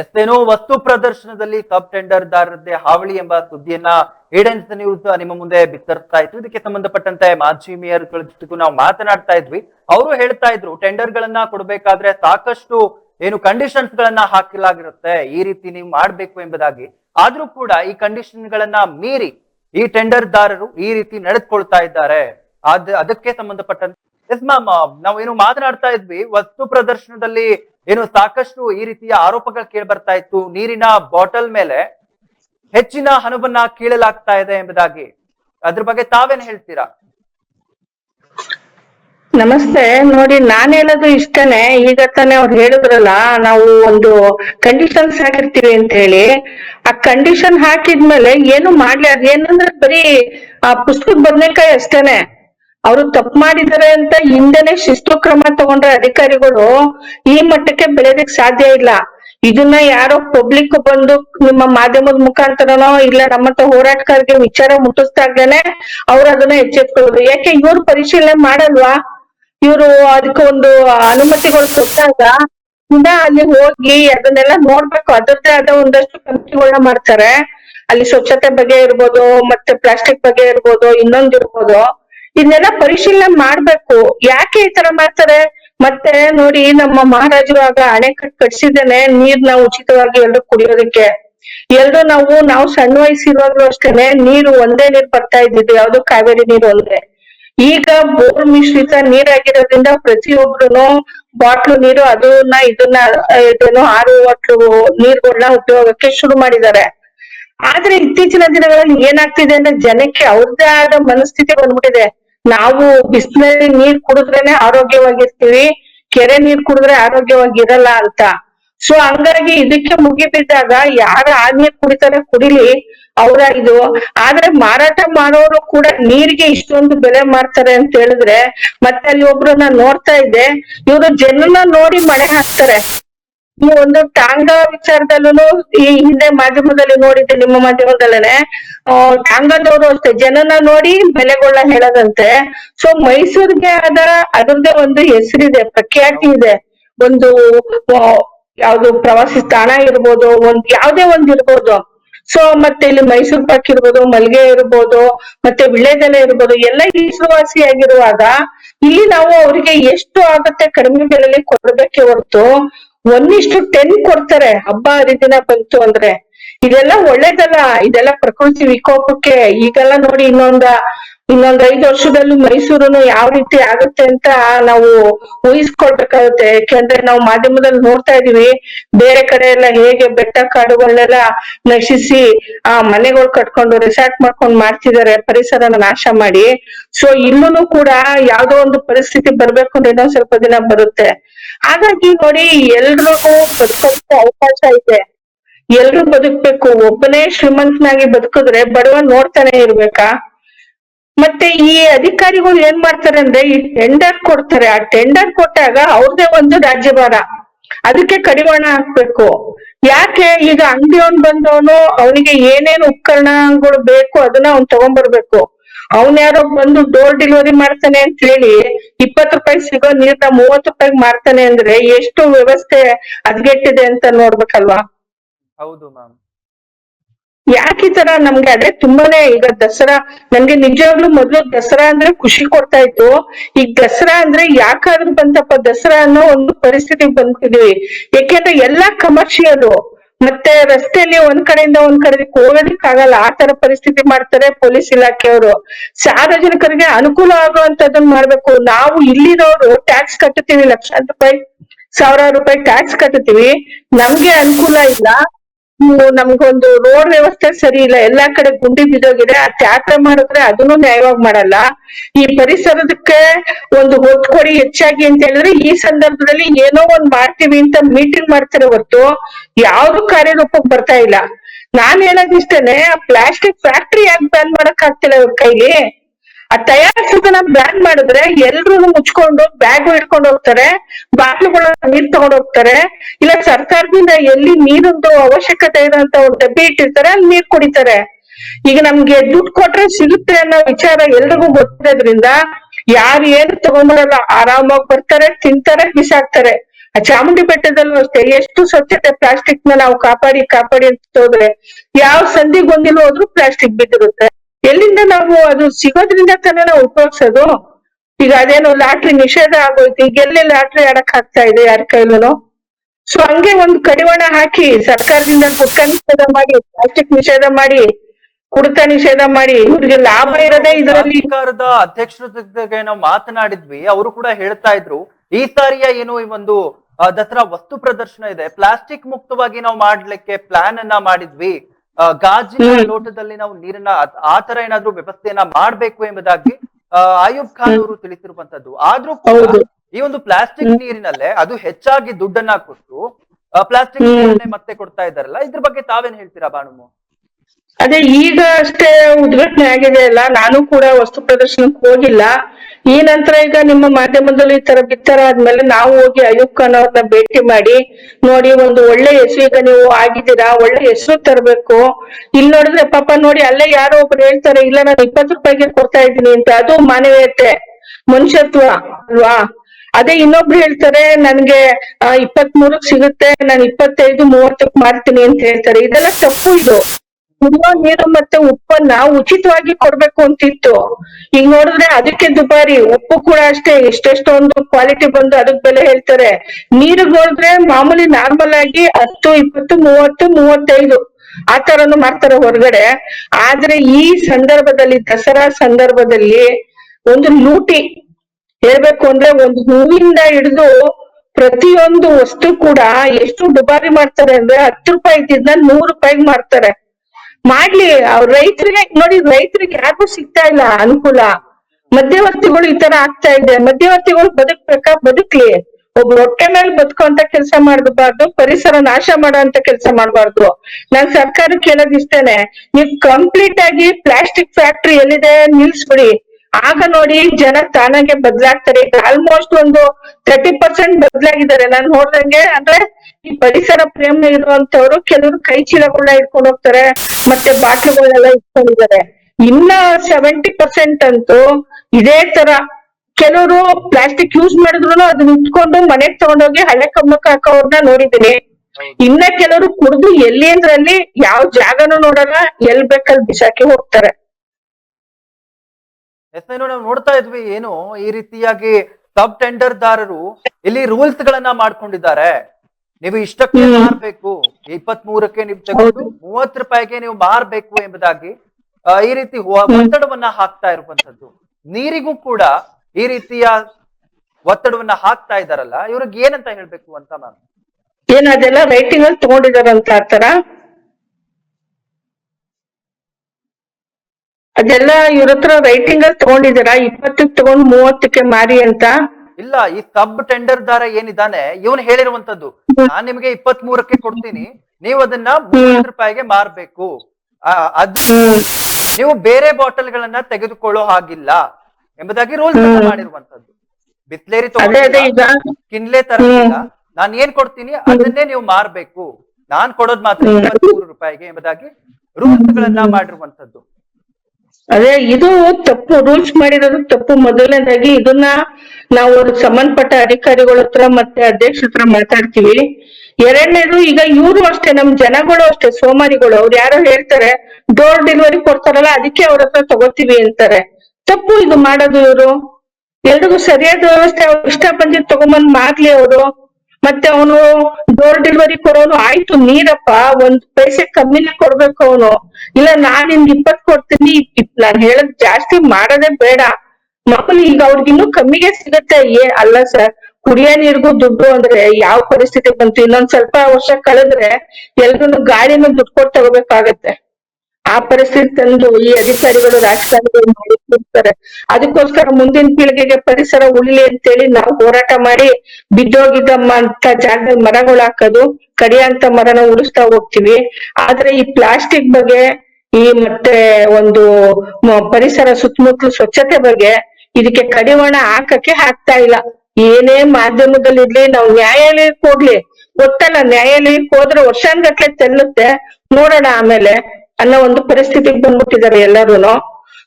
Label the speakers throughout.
Speaker 1: ಎಸ್ತೇನೋ ವಸ್ತು ಪ್ರದರ್ಶನದಲ್ಲಿ ಸಬ್ ಟೆಂಡರ್ದಾರರದ್ದೇ ಹಾವಳಿ ಎಂಬ ಸುದ್ದಿಯನ್ನ ಏಡೆನ್ಸ್ ನ್ಯೂಸ್ ನಿಮ್ಮ ಮುಂದೆ ಬಿತ್ತರಿಸ್ತಾ ಇತ್ತು ಇದಕ್ಕೆ ಸಂಬಂಧಪಟ್ಟಂತೆ ಮಾಜಿ ಮೇಯರ್ ಜೊತೆಗೂ ನಾವು ಮಾತನಾಡ್ತಾ ಇದ್ವಿ. ಅವರು ಹೇಳ್ತಾ ಇದ್ರು ಟೆಂಡರ್ ಗಳನ್ನ ಕೊಡಬೇಕಾದ್ರೆ ಸಾಕಷ್ಟು ಏನು ಕಂಡೀಷನ್ಸ್ ಗಳನ್ನ ಹಾಕಲಾಗಿರುತ್ತೆ. ಈ ರೀತಿ ನೀವು ಮಾಡ್ಬೇಕು ಎಂಬುದಾಗಿ. ಆದ್ರೂ ಕೂಡ ಈ ಕಂಡೀಷನ್ ಗಳನ್ನ ಮೀರಿ ಈ ಟೆಂಡರ್ದಾರರು ಈ ರೀತಿ ನಡೆದುಕೊಳ್ತಾ ಇದ್ದಾರೆ. ಅದ್ ಅದಕ್ಕೆ ಸಂಬಂಧಪಟ್ಟಂತೆ ಎಸ್ ಮ್ಯಾಮ್ ನಾವು ಏನು ಮಾತನಾಡ್ತಾ ಇದ್ವಿ. ವಸ್ತು ಪ್ರದರ್ಶನದಲ್ಲಿ ಏನು ಸಾಕಷ್ಟು ಈ ರೀತಿಯ ಆರೋಪಗಳು ಕೇಳಿ ಬರ್ತಾ ಇತ್ತು. ನೀರಿನ ಬಾಟಲ್ ಮೇಲೆ ಹೆಚ್ಚಿನ ಹಣವನ್ನ ಕೀಳಲಾಗ್ತಾ ಇದೆ ಎಂಬುದಾಗಿ. ಅದ್ರ ಬಗ್ಗೆ ತಾವೇನ್ ಹೇಳ್ತೀರಾ?
Speaker 2: ನಮಸ್ತೆ. ನೋಡಿ, ನಾನ್ ಹೇಳೋದು ಇಷ್ಟನೇ. ಈಗ ತಾನೇ ಅವ್ರು ಹೇಳಿದ್ರಲ್ಲ, ನಾವು ಒಂದು ಕಂಡೀಷನ್ಸ್ ಹಾಕಿರ್ತೀವಿ ಅಂತ ಹೇಳಿ. ಆ ಕಂಡೀಷನ್ ಹಾಕಿದ್ಮೇಲೆ ಏನು ಮಾಡ್ಲಿ? ಅದೇನಂದ್ರೆ ಬರೀ, ಆ ಪುಸ್ತಕದ ಬದನೆಕಾಯಿ ಅಷ್ಟೇನೆ. ಅವರು ತಪ್ಪು ಮಾಡಿದ್ದಾರೆ ಅಂತ ಹಿಂದೆನೆ ಶಿಸ್ತು ಕ್ರಮ ತಗೊಂಡ್ರೆ ಅಧಿಕಾರಿಗಳು ಈ ಮಟ್ಟಕ್ಕೆ ಬೆಳೆಯೋದಕ್ಕೆ ಸಾಧ್ಯ ಇಲ್ಲ. ಇದನ್ನ ಯಾರೋ ಪಬ್ಲಿಕ್ ಬಂದು ನಿಮ್ಮ ಮಾಧ್ಯಮದ ಮುಖಾಂತರನೋ ಇಲ್ಲ ನಮ್ಮಂತ ಹೋರಾಟಗಾರರಿಗೆ ವಿಚಾರ ಮುಟ್ಟಿಸ್ದಾಗ್ಲೇನೆ ಅವ್ರು ಅದನ್ನ ಎಚ್ಚೆತ್ಕೊಳ್ಳೋದು. ಯಾಕೆ ಇವ್ರು ಪರಿಶೀಲನೆ ಮಾಡಲ್ವಾ? ಇವರು ಅದಕ್ಕೆ ಒಂದು ಅನುಮತಿಗಳು ಕೊಟ್ಟಾಗ ಇನ್ನ ಅಲ್ಲಿ ಹೋಗಿ ಅದನ್ನೆಲ್ಲ ನೋಡ್ಬೇಕು. ಅದರದ್ದೇ ಆದ ಒಂದಷ್ಟು ಕಮಿಟಿಗಳನ್ನ ಮಾಡ್ತಾರೆ. ಅಲ್ಲಿ ಸ್ವಚ್ಛತೆ ಬಗ್ಗೆ ಇರ್ಬೋದು, ಮತ್ತೆ ಪ್ಲಾಸ್ಟಿಕ್ ಬಗ್ಗೆ ಇರ್ಬೋದು, ಇನ್ನೊಂದು ಇರ್ಬೋದು. ಇದನ್ನೆಲ್ಲ ಪರಿಶೀಲನೆ ಮಾಡ್ಬೇಕು. ಯಾಕೆ ಈ ತರ ಮಾಡ್ತಾರೆ? ಮತ್ತೆ ನೋಡಿ ನಮ್ಮ ಮಹಾರಾಜರು ಆಗ ಅಣೆಕಟ್ಟು ಕಟ್ಸಿದ್ದೇನೆ, ನೀರ್ನ ಉಚಿತವಾಗಿ ಎಲ್ರು ಕುಡಿಯೋದಕ್ಕೆ. ಎಲ್ರು ನಾವು ನಾವು ಸಣ್ಣ ವಯಸ್ಸಿರುವಾಗ್ಲೂ ಅಷ್ಟೇನೆ ನೀರು ಒಂದೇ ನೀರ್ ಬರ್ತಾ ಇದ್ದಿದ್ದು, ಯಾವ್ದು ಕಾವೇರಿ ನೀರು ಅಂದ್ರೆ ಈಗ ಬೋರ್ ಮಿಶ್ರಿತ ನೀರಾಗಿರೋದ್ರಿಂದ ಪ್ರತಿಯೊಬ್ರು ಬಾಟ್ಲು ನೀರು ಅದನ್ನ ಇದನ್ನ ಇದನ್ನು ಇದೇನು ಆರು ಬಾಟ್ಲು ನೀರ್ಗಳನ್ನ ಉಪಯೋಗಕ್ಕೆ ಶುರು ಮಾಡಿದ್ದಾರೆ. ಆದ್ರೆ ಇತ್ತೀಚಿನ ದಿನಗಳಲ್ಲಿ ಏನಾಗ್ತಿದೆ ಅಂದ್ರೆ ಜನಕ್ಕೆ ಅವ್ರದೇ ಆದ ಮನಸ್ಥಿತಿ ಬಂದ್ಬಿಟ್ಟಿದೆ. ನಾವು ಬಿಸಿಲಲ್ಲಿ ನೀರ್ ಕುಡಿದ್ರೇನೆ ಆರೋಗ್ಯವಾಗಿರ್ತೀವಿ, ಕೆರೆ ನೀರ್ ಕುಡಿದ್ರೆ ಆರೋಗ್ಯವಾಗಿರಲ್ಲ ಅಂತ. ಸೊ ಹಂಗಾಗಿ ಇದಕ್ಕೆ ಮುಗಿಬಿದ್ದಾಗ ಯಾರ ಆ ನೀರ್ ಕುಡಿತಾರೆ ಕುಡಿಲಿ, ಅವರ ಇದು. ಆದ್ರೆ ಮಾರಾಟ ಮಾಡೋರು ಕೂಡ ನೀರಿಗೆ ಇಷ್ಟೊಂದು ಬೆಲೆ ಮಾಡ್ತಾರೆ ಅಂತ ಹೇಳಿದ್ರೆ, ಮತ್ತೆ ಅಲ್ಲಿ ಒಬ್ರನ್ನ ನೋಡ್ತಾ ಇದ್ದೆ, ಇವರು ಜನನ ನೋಡಿ ಮಳೆ ಹಾಕ್ತಾರೆ. ಈ ಒಂದು ಟಾಂಗಾ ವಿಚಾರದಲ್ಲೂ ಈ ಹಿಂದೆ ಮಾಧ್ಯಮದಲ್ಲಿ ನೋಡಿದ್ದೆ, ನಿಮ್ಮ ಮಾಧ್ಯಮದಲ್ಲೇನೆ ಟಾಂಗಾದವರು ಅಷ್ಟೇ, ಜನನ ನೋಡಿ ಬೆಲೆಗೊಳ್ಳ ಹೇಳದಂತೆ. ಸೊ ಮೈಸೂರಿಗೆ ಆದ ಅದರದೇ ಒಂದು ಹೆಸರಿದೆ, ಪ್ರಖ್ಯಾತಿ ಇದೆ. ಒಂದು ಯಾವ್ದು ಪ್ರವಾಸಿ ತಾಣ ಇರ್ಬೋದು, ಒಂದ್, ಯಾವ್ದೇ ಒಂದ್ ಇರ್ಬೋದು. ಸೊ ಮತ್ತೆ ಇಲ್ಲಿ ಮೈಸೂರು ಪಾಕ್ ಇರ್ಬೋದು, ಮಲ್ಗೆ ಇರ್ಬೋದು, ಮತ್ತೆ ವಿಳ್ಳೆದೆಲೆ ಇರ್ಬೋದು, ಎಲ್ಲ ಹೆಸರುವಾಸಿಯಾಗಿರುವಾಗ ಇಲ್ಲಿ ನಾವು ಅವರಿಗೆ ಎಷ್ಟು ಆಗತ್ತೆ ಕಡಿಮೆ ಬೆಲೆಯಲ್ಲಿ ಕೊಡಬೇಕೆ ಹೊರತು ಒಂದಿಷ್ಟು ಟೆನ್ ಕೊಡ್ತಾರೆ. ಹಬ್ಬ ಹರಿದಿನ ಬಂತು ಅಂದ್ರೆ. ಇದೆಲ್ಲ ಒಳ್ಳೇದಲ್ಲ. ಇದೆಲ್ಲ ಪ್ರಕೃತಿ ವಿಕೋಪಕ್ಕೆ ಈಗೆಲ್ಲ ನೋಡಿ ಇನ್ನೊಂದ ಇನ್ನೊಂದ್ ಐದು ವರ್ಷದಲ್ಲೂ ಮೈಸೂರುನು ಯಾವ ರೀತಿ ಆಗುತ್ತೆ ಅಂತ ನಾವು ಊಹಿಸ್ಕೊಳ್ಬೇಕಾಗುತ್ತೆ. ಯಾಕೆಂದ್ರೆ ನಾವು ಮಾಧ್ಯಮದಲ್ಲಿ ನೋಡ್ತಾ ಇದೀವಿ ಬೇರೆ ಕಡೆ ಎಲ್ಲ ಹೇಗೆ ಬೆಟ್ಟ ಕಾಡುಗಳನ್ನೆಲ್ಲ ನಶಿಸಿ ಆ ಮನೆಗಳು ಕಟ್ಕೊಂಡು ರೆಸಾರ್ಟ್ ಮಾಡ್ಕೊಂಡು ಮಾಡ್ತಿದ್ದಾರೆ, ಪರಿಸರನ ನಾಶ ಮಾಡಿ. ಸೊ ಇಲ್ಲೂ ಕೂಡ ಯಾವ್ದೋ ಒಂದು ಪರಿಸ್ಥಿತಿ ಬರ್ಬೇಕು ಅಂದ್ರೆ ಇನ್ನೊಂದ್ ಸ್ವಲ್ಪ ದಿನ ಬರುತ್ತೆ. ಹಾಗಾಗಿ ನೋಡಿ, ಎಲ್ರಿಗೂ ಬದುಕೋಕೆ ಅವಕಾಶ ಇದೆ. ಎಲ್ರು ಬದುಕ್ಬೇಕು. ಒಬ್ಬನೇ ಶ್ರೀಮಂತನಾಗಿ ಬದುಕಿದ್ರೆ ಬಡವ ನೋಡ್ತಾನೆ ಇರ್ಬೇಕಾ? ಮತ್ತೆ ಈ ಅಧಿಕಾರಿಗಳು ಏನ್ ಮಾಡ್ತಾರೆ ಅಂದ್ರೆ, ಈ ಟೆಂಡರ್ ಕೊಡ್ತಾರೆ. ಆ ಟೆಂಡರ್ ಕೊಟ್ಟಾಗ ಅವ್ರದೇ ಒಂದು ರಾಜ್ಯಭಾರ. ಅದಕ್ಕೆ ಕಡಿವಾಣ ಹಾಕ್ಬೇಕು. ಯಾಕೆ ಈಗ ಅಂಗಡಿಯವನ್ ಬಂದವನು ಅವನಿಗೆ ಏನೇನ್ ಉಪಕರಣಗಳು ಬೇಕು ಅದನ್ನ ಅವ್ನ್ ತಗೊಂಡ್ಬರ್ಬೇಕು ಅವ್ನ್ ಯಾರೋ ಬಂದು ಡೋರ್ ಡೆಲಿವರಿ ಮಾಡ್ತಾನೆ ಅಂತ ಹೇಳಿ ಇಪ್ಪತ್ತು ರೂಪಾಯಿ ಸಿಗೋ ನೀರ್ನ ಮೂವತ್ತು ರೂಪಾಯಿಗೆ ಮಾರ್ತಾನೆ ಅಂದ್ರೆ ಎಷ್ಟು ವ್ಯವಸ್ಥೆ ಅದ್ಗೆಟ್ಟಿದೆ ಅಂತ ನೋಡ್ಬೇಕಲ್ವಾ?
Speaker 1: ಹೌದು ಮ್ಯಾಮ್.
Speaker 2: ಯಾಕೆ ತರ ನಮ್ಗೆ ಅಂದ್ರೆ ತುಂಬಾನೇ ಈಗ ದಸರಾ, ನಮ್ಗೆ ನಿಜವಾಗ್ಲೂ ಮೊದ್ಲು ದಸರಾ ಅಂದ್ರೆ ಖುಷಿ ಕೊಡ್ತಾ ಇತ್ತು. ಈಗ ದಸರಾ ಅಂದ್ರೆ ಯಾಕಾದ್ರೂ ಬಂತಪ್ಪ, ದಸರಾ ಅನ್ನೋ ಒಂದು ಪರಿಸ್ಥಿತಿ ಬಂದಿದೀವಿ ಯಾಕೆಂದ್ರೆ ಎಲ್ಲಾ ಕಮರ್ಷಿಯಲ್ ಮತ್ತೆ ರಸ್ತೆಯಲ್ಲಿ ಒಂದ್ ಕಡೆಯಿಂದ ಒಂದ್ ಕಡೆ ಹೋಗೋದಕ್ ಆಗಲ್ಲ. ಆ ತರ ಪರಿಸ್ಥಿತಿ ಮಾಡ್ತಾರೆ ಪೊಲೀಸ್ ಇಲಾಖೆಯವರು. ಸಾರ್ವಜನಿಕರಿಗೆ ಅನುಕೂಲ ಆಗುವಂತದನ್ನ ಮಾಡ್ಬೇಕು. ನಾವು ಇಲ್ಲಿರೋರು ಟ್ಯಾಕ್ಸ್ ಕಟ್ಟುತ್ತೀವಿ ಲಕ್ಷಾಂತರ ರೂಪಾಯಿ, ಸಾವಿರಾರು ರೂಪಾಯಿ ಟ್ಯಾಕ್ಸ್ ಕಟ್ಟುತ್ತೀವಿ ನಮ್ಗೆ ಅನುಕೂಲ ಇಲ್ಲ. ನಮ್ಗೊಂದು ರೋಡ್ ವ್ಯವಸ್ಥೆ ಸರಿ ಇಲ್ಲ, ಎಲ್ಲಾ ಕಡೆ ಗುಂಡಿ ಬಿದ್ದೋಗಿದೆ, ಆ ಜಾತ್ರೆ ಮಾಡಿದ್ರೆ ಅದನ್ನು ನ್ಯಾಯವಾಗಿ ಮಾಡಲ್ಲ. ಈ ಪರಿಸರದಕ್ಕೆ ಒಂದು ಒತ್ತು ಕೊಡಿ ಹೆಚ್ಚಾಗಿ ಅಂತ ಹೇಳಿದ್ರೆ ಈ ಸಂದರ್ಭದಲ್ಲಿ ಏನೋ ಒಂದ್ ಮಾಡ್ತೀವಿ ಅಂತ ಮೀಟಿಂಗ್ ಮಾಡ್ತಾರೆ ಹೊರತು ಯಾವ್ದು ಕಾರ್ಯರೂಪಕ್ಕೆ ಬರ್ತಾ ಇಲ್ಲ. ನಾನ್ ಹೇಳೋದಿಷ್ಟೇನೆ ಆ ಪ್ಲಾಸ್ಟಿಕ್ ಫ್ಯಾಕ್ಟ್ರಿ ಯಾಕೆ ಬ್ಯಾನ್ ಮಾಡಕ್ ಆಗ್ತಿಲ್ಲ ಇವ್ರ ಕೈಲಿ? ಆ ತಯಾರಿಸೋದನ್ನ ಬ್ಯಾನ್ ಮಾಡಿದ್ರೆ ಎಲ್ರು ಮುಚ್ಕೊಂಡು ಬ್ಯಾಗ್ ಇಟ್ಕೊಂಡು ಹೋಗ್ತಾರೆ ಬಾಟ್ಲುಗಳ ನೀರ್ ತಗೊಂಡ್ ಹೋಗ್ತಾರೆ, ಇಲ್ಲ ಸರ್ಕಾರದಿಂದ ಎಲ್ಲಿ ನೀರಿಂದು ಅವಶ್ಯಕತೆ ಇರೋಂತ ಒಂದು ಡಬ್ಬಿ ಇಟ್ಟಿರ್ತಾರೆ, ಅಲ್ಲಿ ನೀರ್ ಕುಡಿತಾರೆ. ಈಗ ನಮ್ಗೆ ದುಡ್ಡು ಕೊಟ್ರೆ ಸಿಗುತ್ತೆ ಅನ್ನೋ ವಿಚಾರ ಎಲ್ರಿಗೂ ಗೊತ್ತಿರೋದ್ರಿಂದ ಯಾರು ಏನು ತಗೊಂಬರಲ್ಲ ಆರಾಮಾಗಿ ಬರ್ತಾರೆ, ತಿಂತಾರೆ, ಬಿಸಾಕ್ತಾರೆ. ಆ ಚಾಮುಂಡಿ ಬೆಟ್ಟದಲ್ಲೂ ಅಷ್ಟೇ, ಎಷ್ಟು ಸ್ವಚ್ಛತೆ ಪ್ಲಾಸ್ಟಿಕ್ನ ನಾವು ಕಾಪಾಡಿ ಕಾಪಾಡಿ ಅಂತ ಹೋದ್ರೆ, ಯಾವ ಬಂದಿಲ್ಲ ಹೋದ್ರು ಪ್ಲಾಸ್ಟಿಕ್ ಬಿದ್ದಿರುತ್ತೆ. ಎಲ್ಲಿಂದ ನಾವು ಅದು ಸಿಗೋದ್ರಿಂದ ತಾನೇ ನಾವು ಉಪಯೋಗಿಸೋದು? ಈಗ ಅದೇನೋ ಲಾಟ್ರಿ ನಿಷೇಧ ಆಗೋಯ್ತು, ಈಗ ಎಲ್ಲಿ ಲಾಟ್ರಿ ಆಡಕ್ ಆಗ್ತಾ ಇದೆ ಯಾರ ಕೈಲೂ ಸೊ ಹಂಗೆ ಒಂದು ಕಡಿವಾಣ ಹಾಕಿ ಸರ್ಕಾರದಿಂದ ಗುಟ್ಕಾ ನಿಷೇಧ ಮಾಡಿ ಪ್ಲಾಸ್ಟಿಕ್ ನಿಷೇಧ ಮಾಡಿ, ಕುಡಿತ ನಿಷೇಧ ಮಾಡಿ, ಇವ್ರಿಗೆ ಲಾಭ ಇರೋದೇ ಇದರಲ್ಲಿ.
Speaker 1: ಸರ್ಕಾರದ ಅಧ್ಯಕ್ಷರ ಜೊತೆಗೆ ನಾವು ಮಾತನಾಡಿದ್ವಿ, ಅವರು ಕೂಡ ಹೇಳ್ತಾ ಇದ್ರು, ಈ ಸಾರಿಯ ಏನು ಈ ಒಂದು ದಸರಾ ವಸ್ತು ಪ್ರದರ್ಶನ ಇದೆ, ಪ್ಲಾಸ್ಟಿಕ್ ಮುಕ್ತವಾಗಿ ನಾವು ಮಾಡ್ಲಿಕ್ಕೆ ಪ್ಲಾನ್ ಅನ್ನ ಮಾಡಿದ್ವಿ. ಗಾಜಿನ ಲೋಟದಲ್ಲಿ ನಾವು ನೀರನ್ನ ಆ- ತರ ಏನಾದ್ರೂ ವ್ಯವಸ್ಥೆಯನ್ನ ಮಾಡ್ಬೇಕು ಎಂಬುದಾಗಿ ಆಯೂಬ್ ಖಾನ್ ಅವರು ತಿಳಿಸಿರುವಂತದ್ದು ಆದ್ರೂ ಕೂಡ ಈ ಒಂದು ಪ್ಲಾಸ್ಟಿಕ್ ನೀರಿನಲ್ಲೇ ಅದು ಹೆಚ್ಚಾಗಿ ದುಡ್ಡನ್ನ ಕೊಟ್ಟು ಪ್ಲಾಸ್ಟಿಕ್ ನೀರನ್ನೇ ಮತ್ತೆ ಕೊಡ್ತಾ ಇದ್ದಾರಲ್ಲ ಇದ್ರ ಬಗ್ಗೆ ತಾವೇನ್ ಹೇಳ್ತೀರಾ ಬಾಣುಮು?
Speaker 2: ಅದೇ ಈಗ ಅಷ್ಟೇ ಉದ್ಘಾಟನೆ ಆಗಿದೆ ಅಲ್ಲ ನಾನು ಕೂಡ ವಸ್ತು ಪ್ರದರ್ಶನಕ್ಕೆ ಹೋಗಿಲ್ಲ. ಈ ನಂತರ ಈಗ ನಿಮ್ಮ ಮಾಧ್ಯಮದಲ್ಲಿ ಈ ತರ ಬಿತ್ತರ ಆದ್ಮೇಲೆ ನಾವು ಹೋಗಿ ಅಯೂಬ್ ಖಾನ್ ಭೇಟಿ ಮಾಡಿ ನೋಡಿ ಒಂದು ಒಳ್ಳೆ ಹೆಸರು, ಈಗ ನೀವು ಆಗಿದ್ದೀರಾ, ಒಳ್ಳೆ ಹೆಸರು ತರಬೇಕು. ಇಲ್ಲಿ ನೋಡಿದ್ರೆ ಪಾಪ ನೋಡಿ ಅಲ್ಲೇ ಯಾರೋ ಒಬ್ರು ಹೇಳ್ತಾರೆ, ಇಲ್ಲ, ನಾನು ಇಪ್ಪತ್ತು ರೂಪಾಯಿಗೆ ಕೊಡ್ತಾ ಇದ್ದೀನಿ ಅಂತ. ಅದು ಮಾನವೀಯತೆ, ಮನುಷ್ಯತ್ವ ಅಲ್ವಾ? ಅದೇ ಇನ್ನೊಬ್ರು ಹೇಳ್ತಾರೆ, ನನ್ಗೆ ಇಪ್ಪತ್ ಮೂರಕ್ ಸಿಗುತ್ತೆ, ನಾನು ಇಪ್ಪತ್ತೈದು ಮೂವತ್ತಕ್ ಮಾರ್ತೀನಿ ಅಂತ ಹೇಳ್ತಾರೆ. ಇದೆಲ್ಲ ತಪ್ಪು ಇದು. ಕುಡಿಯೋ ನೀರು ಮತ್ತೆ ಉಪ್ಪನ್ನ ಉಚಿತವಾಗಿ ಕೊಡ್ಬೇಕು ಅಂತಿತ್ತು. ಈಗ ನೋಡಿದ್ರೆ ಅದಕ್ಕೆ ದುಬಾರಿ, ಉಪ್ಪು ಕೂಡ ಅಷ್ಟೇ ಎಷ್ಟೆಷ್ಟೊಂದು ಕ್ವಾಲಿಟಿ ಬಂದು ಅದಕ್ ಬೆಲೆ ಹೇಳ್ತಾರೆ. ನೀರು ಹೋದ್ರೆ ಮಾಮೂಲಿ ನಾರ್ಮಲ್ ಆಗಿ ಹತ್ತು, ಇಪ್ಪತ್ತು, ಮೂವತ್ತು, ಮೂವತ್ತೈದು ಆ ತರನು ಮಾಡ್ತಾರೆ ಹೊರಗಡೆ. ಆದ್ರೆ ಈ ಸಂದರ್ಭದಲ್ಲಿ, ದಸರಾ ಸಂದರ್ಭದಲ್ಲಿ ಒಂದು ಲೂಟಿ ಹೇಳ್ಬೇಕು ಅಂದ್ರೆ ಒಂದು ಹೂವಿಂದ ಹಿಡಿದು ಪ್ರತಿಯೊಂದು ವಸ್ತು ಕೂಡ ಎಷ್ಟು ದುಬಾರಿ ಮಾಡ್ತಾರೆ ಅಂದ್ರೆ ಹತ್ತು ರೂಪಾಯಿ ಇದ್ದಿದ್ನ ನೂರು ರೂಪಾಯಿಗೆ ಮಾರ್ತಾರೆ. ಮಾಡ್ಲಿ, ಅವ್ರ ರೈತರಿಗೆ, ನೋಡಿ ರೈತರಿಗೆ ಯಾರಿಗೂ ಸಿಗ್ತಾ ಇಲ್ಲ ಅನುಕೂಲ. ಮಧ್ಯವರ್ತಿಗಳು ಈ ತರ ಆಗ್ತಾ ಇದೆ. ಮಧ್ಯವರ್ತಿಗಳು ಬದುಕ್ಬೇಕಾ? ಬದುಕ್ಲಿ. ಒಬ್ ಹೊಟ್ಟೆ ಮೇಲೆ ಬದುಕುವಂತ ಕೆಲಸ ಮಾಡಬಾರ್ದು, ಪರಿಸರ ನಾಶ ಮಾಡುವಂತ ಕೆಲಸ ಮಾಡಬಾರ್ದು. ನಾನ್ ಸರ್ಕಾರ ಕೇಳೋದಿಷ್ಟೇನೆ ನೀವು ಕಂಪ್ಲೀಟ್ ಆಗಿ ಪ್ಲಾಸ್ಟಿಕ್ ಫ್ಯಾಕ್ಟ್ರಿ ಎಲ್ಲಿದೆ ನಿಲ್ಸ್ಬಿಡಿ. ಆಗ ನೋಡಿ ಜನ ತಾನಾಗೆ ಬದಲಾಗ್ತಾರೆ. ಈಗ ಆಲ್ಮೋಸ್ಟ್ ಒಂದು ತರ್ಟಿ ಪರ್ಸೆಂಟ್ ಬದಲಾಗಿದ್ದಾರೆ. ನಾನು ನೋಡ್ದಂಗೆ ಅಂದ್ರೆ ಈ ಪರಿಸರ ಪ್ರೇಮ ಇರುವಂತವ್ರು ಕೆಲವರು ಕೈ ಚೀಲಗಳನ್ನ ಇಟ್ಕೊಂಡು ಹೋಗ್ತಾರೆ ಮತ್ತೆ ಬಾಟ್ಲುಗಳನ್ನೆಲ್ಲ ಇಟ್ಕೊಂಡಿದ್ದಾರೆ. ಇನ್ನ ಸೆವೆಂಟಿ ಪರ್ಸೆಂಟ್ ಅಂತೂ ಇದೇ ತರ ಕೆಲವರು ಪ್ಲಾಸ್ಟಿಕ್ ಯೂಸ್ ಮಾಡಿದ್ರು ಅದನ್ನ ಇಟ್ಕೊಂಡು ಮನೆಗ್ ತಗೊಂಡೋಗಿ ಹಳೆ ಕಮ್ಮಕ್ ಹಾಕೋರ್ನ ನೋಡಿದೀನಿ ಇನ್ನ ಕೆಲವರು ಕುಡಿದು ಎಲ್ಲಿ ಅಂದ್ರಲ್ಲಿ ಯಾವ ಜಾಗನೂ ನೋಡಲ್ಲ ಎಲ್ ಬೇಕಲ್ಲಿ ಬಿಸಾಕಿ ಹೋಗ್ತಾರೆ.
Speaker 1: ಎಸ್ ಏನು ನಾವು ನೋಡ್ತಾ ಇದ್ವಿ ಏನು ಈ ರೀತಿಯಾಗಿ ಸಬ್ ಟೆಂಡರ್ ದಾರರು ಇಲ್ಲಿ ರೂಲ್ಸ್ ಗಳನ್ನ ಮಾಡ್ಕೊಂಡಿದ್ದಾರೆ. ನೀವು ಇಷ್ಟಕ್ಕೆ ಮಾರ್ಬೇಕು ಇಪ್ಪತ್ ಮೂರಕ್ಕೆ ನೀವು ತಗೊಂಡು ಮೂವತ್ ರೂಪಾಯಿಗೆ ನೀವು ಮಾರ್ಬೇಕು ಎಂಬುದಾಗಿ ಈ ರೀತಿ ಒತ್ತಡವನ್ನ ಹಾಕ್ತಾ ಇರುವಂತದ್ದು ನೀರಿಗೂ ಕೂಡ ಈ ರೀತಿಯ ಒತ್ತಡವನ್ನ ಹಾಕ್ತಾ ಇದಾರಲ್ಲ ಇವ್ರಿಗೆ ಏನಂತ ಹೇಳ್ಬೇಕು ಅಂತ ನಾನು
Speaker 2: ಏನ್ ಅದೆಲ್ಲ ರೈಟಿಂಗ್ ಅಲ್ಲಿ ತಗೊಂಡಿದಾರಂತ ಆತರ ಅದೆಲ್ಲ ಇವ್ರ ಹತ್ರ ರೈಟಿಂಗ್ ಅಲ್ಲಿ ತಗೊಂಡಿದಾರ ಇಪ್ಪತ್ತಕ್ಕೆ ತಗೊಂಡ್ ಮೂವತ್ತಕ್ಕೆ ಮಾರಿ ಅಂತ?
Speaker 1: ಇಲ್ಲ ಈ ಸಬ್ ಟೆಂಡರ್ ದಾರ ಏನಿದಾನೆ ಇವನು ಹೇಳಿರುವಂತದ್ದು ನಾನ್ ನಿಮಗೆ ಇಪ್ಪತ್ ಮೂರಕ್ಕೆ ಕೊಡ್ತೀನಿ ನೀವು ಅದನ್ನ ಮೂವತ್ತು ರೂಪಾಯಿಗೆ ಮಾರ್ಬೇಕು. ಆ, ಅದು ನೀವು ಬೇರೆ ಬಾಟಲ್ ಗಳನ್ನ ತೆಗೆದುಕೊಳ್ಳೋ ಹಾಗಿಲ್ಲ ಎಂಬುದಾಗಿ ರೂಲ್ ಮಾಡಿರುವಂತದ್ದು ಬಿತ್ಲೇರಿ
Speaker 2: ಅದೇ ಅದೇ
Speaker 1: ತಗೊಂಡಿಲ್ಲ
Speaker 2: ಈಗ.
Speaker 1: ಕಿನ್ಲೆ ತರ ನಾನ್ ಏನ್ ಕೊಡ್ತೀನಿ? ಅದನ್ನೇ ನೀವು ಮಾರ್ಬೇಕು. ನಾನ್ ಕೊಡೋದ್ ಮಾತ್ರ ಇಪ್ಪತ್ಮೂರು ರೂಪಾಯಿಗೆ ಎಂಬುದಾಗಿ ರೂಲ್ಸ್ ಗಳನ್ನ ಮಾಡಿರುವಂತದ್ದು
Speaker 2: ಅದೇ ಇದು ತಪ್ಪು, ರೂಲ್ಸ್ ಮಾಡಿರೋದು ತಪ್ಪು. ಮೊದಲನೇದಾಗಿ ಇದನ್ನ ನಾವು ಸಂಬಂಧಪಟ್ಟ ಅಧಿಕಾರಿಗಳ ಹತ್ರ ಮತ್ತೆ ಅಧ್ಯಕ್ಷ ಹತ್ರ ಮಾತಾಡ್ತೀವಿ. ಎರಡನೇದು ಈಗ ಇವರು ಅಷ್ಟೇ, ನಮ್ ಜನಗಳು ಅಷ್ಟೇ, ಸೋಮಾರಿಗಳು. ಅವ್ರು ಯಾರೋ ಹೇಳ್ತಾರೆ ಡೋರ್ ಡೆಲಿವರಿ ಕೊಡ್ತಾರಲ್ಲ, ಅದಕ್ಕೆ ಅವ್ರ ಹತ್ರ ತಗೋತೀವಿ ಅಂತಾರೆ. ತಪ್ಪು ಇದು ಮಾಡೋದು ಇವರು. ಎಲ್ರಿಗೂ ಸರಿಯಾದ ವ್ಯವಸ್ಥೆ, ಅವ್ರು ಇಷ್ಟ ಬಂದಿದ್ ತಗೊಂಬಂದ್ ಮಾಡ್ಲಿ ಅವರು. ಮತ್ತೆ ಅವನು ಡೋರ್ ಡೆಲಿವರಿ ಕೊಡೋನು, ಆಯ್ತು ನೀರಪ್ಪ, ಒಂದ್ ಪೈಸೆ ಕಮ್ಮಿನೇ ಕೊಡ್ಬೇಕು ಅವನು. ಇಲ್ಲ, ನಾನ್ ನಿನ್ಗೆ ಇಪ್ಪತ್ ಕೊಡ್ತೀನಿ. ನಾನ್ ಹೇಳದ್ ಜಾಸ್ತಿ ಮಾಡೋದೇ ಬೇಡ. ಮಕ್ಕಳು ಈಗ ಅವ್ರಿಗಿನ್ನೂ ಕಮ್ಮಿಗೆ ಸಿಗತ್ತೆ. ಏ, ಅಲ್ಲ ಸರ್, ಕುಡಿಯೋ ನೀರಿಗೂ ದುಡ್ಡು ಅಂದ್ರೆ ಯಾವ ಪರಿಸ್ಥಿತಿ ಬಂತು? ಇನ್ನೊಂದ್ ಸ್ವಲ್ಪ ವರ್ಷ ಕಳೆದ್ರೆ ಎಲ್ರು ಗಾಡಿನ ದುಡ್ಡು ಕೊಟ್ಟು ತಗೋಬೇಕಾಗತ್ತೆ. ಆ ಪರಿಸ್ಥಿತಿ ತಂದು ಈ ಅಧಿಕಾರಿಗಳು ರಾಜಕಾರಣಿಗಳು ಮಾಡಿರ್ತಾರೆ ಅದಕ್ಕೋಸ್ಕರ ಮುಂದಿನ ಪೀಳಿಗೆಗೆ ಪರಿಸರ ಉಳಿಲಿ ಅಂತೇಳಿ ನಾವು ಹೋರಾಟ ಮಾಡಿ ಬಿದ್ದೋಗಿದ್ದಮ್ಮ ಅಂತ ಜಾಗದಲ್ಲಿ ಮರಗಳು ಹಾಕೋದು, ಕಡಿಯಂತ ಮರನ ಉಳಿಸ್ತಾ ಹೋಗ್ತೀವಿ. ಆದ್ರೆ ಈ ಪ್ಲಾಸ್ಟಿಕ್ ಬಗ್ಗೆ, ಈ ಮತ್ತೆ ಒಂದು ಪರಿಸರ ಸುತ್ತಮುತ್ತಲು ಸ್ವಚ್ಛತೆ ಬಗ್ಗೆ ಇದಕ್ಕೆ ಕಡಿವಾಣ ಹಾಕಕ್ಕೆ ಆಗ್ತಾ ಇಲ್ಲ. ಏನೇ ಮಾಧ್ಯಮದಲ್ಲಿ ಇರ್ಲಿ ನಾವು ನ್ಯಾಯಾಲಯಕ್ಕೆ ಹೋಗ್ಲಿ. ಗೊತ್ತಲ್ಲ, ನ್ಯಾಯಾಲಯಕ್ಕೆ ಹೋದ್ರೆ ವರ್ಷಾನ್ಗಟ್ಲೆ ತೆಲ್ಲುತ್ತೆ ನೋಡೋಣ ಆಮೇಲೆ. ಅನ್ನೋ ಒಂದು ಪರಿಸ್ಥಿತಿಗೆ ಬಂದ್ಬಿಟ್ಟಿದ್ದಾರೆ ಎಲ್ಲರೂನು.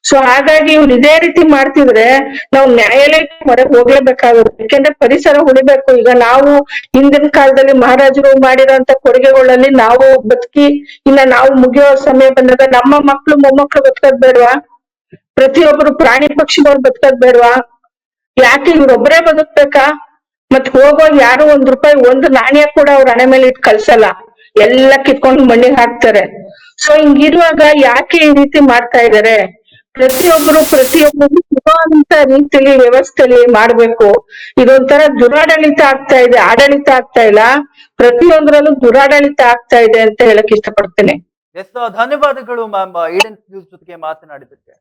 Speaker 2: ಸೊ ಹಾಗಾಗಿ ಇವ್ರು ಇದೇ ರೀತಿ ಮಾಡ್ತಿದ್ರೆ ನಾವು ನ್ಯಾಯಾಲಯಕ್ಕೆ ಮೊರೆ ಹೋಗ್ಲೇಬೇಕಾಗುತ್ತೆ. ಯಾಕೆಂದ್ರೆ ಪರಿಸರ ಉಳಿಬೇಕು ಈಗ ನಾವು ಹಿಂದಿನ ಕಾಲದಲ್ಲಿ ಮಹಾರಾಜರು ಮಾಡಿರೋಂತ ಕೊಡುಗೆಗಳಲ್ಲಿ ನಾವು ಬದುಕಿ, ಇನ್ನ ನಾವು ಮುಗಿಯೋ ಸಮಯ ಬಂದಾಗ ನಮ್ಮ ಮಕ್ಳು ಮೊಮ್ಮಕ್ಳು ಬದುಕೋದ್ ಬೇಡವಾ? ಪ್ರತಿಯೊಬ್ರು ಪ್ರಾಣಿ ಪಕ್ಷಿಗಳು ಬದುಕೋದ್ ಬೇಡವಾ? ಯಾಕೆ ಇವ್ರೊಬ್ರೇ ಬದುಕ್ಬೇಕಾ? ಮತ್ ಹೋಗೋ ಯಾರು ಒಂದ್ ರೂಪಾಯಿ, ಒಂದು ನಾಣ್ಯ ಕೂಡ ಅವ್ರ ಹಣೆ ಮೇಲೆ ಇಟ್ ಕಳ್ಸಲ್ಲ. ಎಲ್ಲ ಕಿತ್ಕೊಂಡು ಮಣ್ಣಿಗೆ ಹಾಕ್ತಾರೆ. ಸೊ ಹಿಂಗಿರುವಾಗ ಯಾಕೆ ಈ ರೀತಿ ಮಾಡ್ತಾ ಇದಾರೆ? ಪ್ರತಿಯೊಬ್ರು ಪ್ರತಿಯೊಬ್ಬರು ಸಿಗುವಂತ ರೀತಿಯಲ್ಲಿ ವ್ಯವಸ್ಥೆಲಿ ಮಾಡ್ಬೇಕು. ಇದೊಂಥರ ದುರಾಡಳಿತ ಆಗ್ತಾ ಇದೆ, ಆಡಳಿತ ಆಗ್ತಾ ಇಲ್ಲ. ಪ್ರತಿಯೊಂದ್ರಲ್ಲೂ ದುರಾಡಳಿತ ಆಗ್ತಾ ಇದೆ ಅಂತ ಹೇಳಕ್ ಇಷ್ಟಪಡ್ತೇನೆ.
Speaker 1: ಎಸ್ ಧನ್ಯವಾದಗಳು ಮ್ಯಾಮ್ ಈಡನ್ ನ್ಯೂಸ್ ಜೊತೆಗೆ ಮಾತನಾಡಿದ್ದಕ್ಕೆ.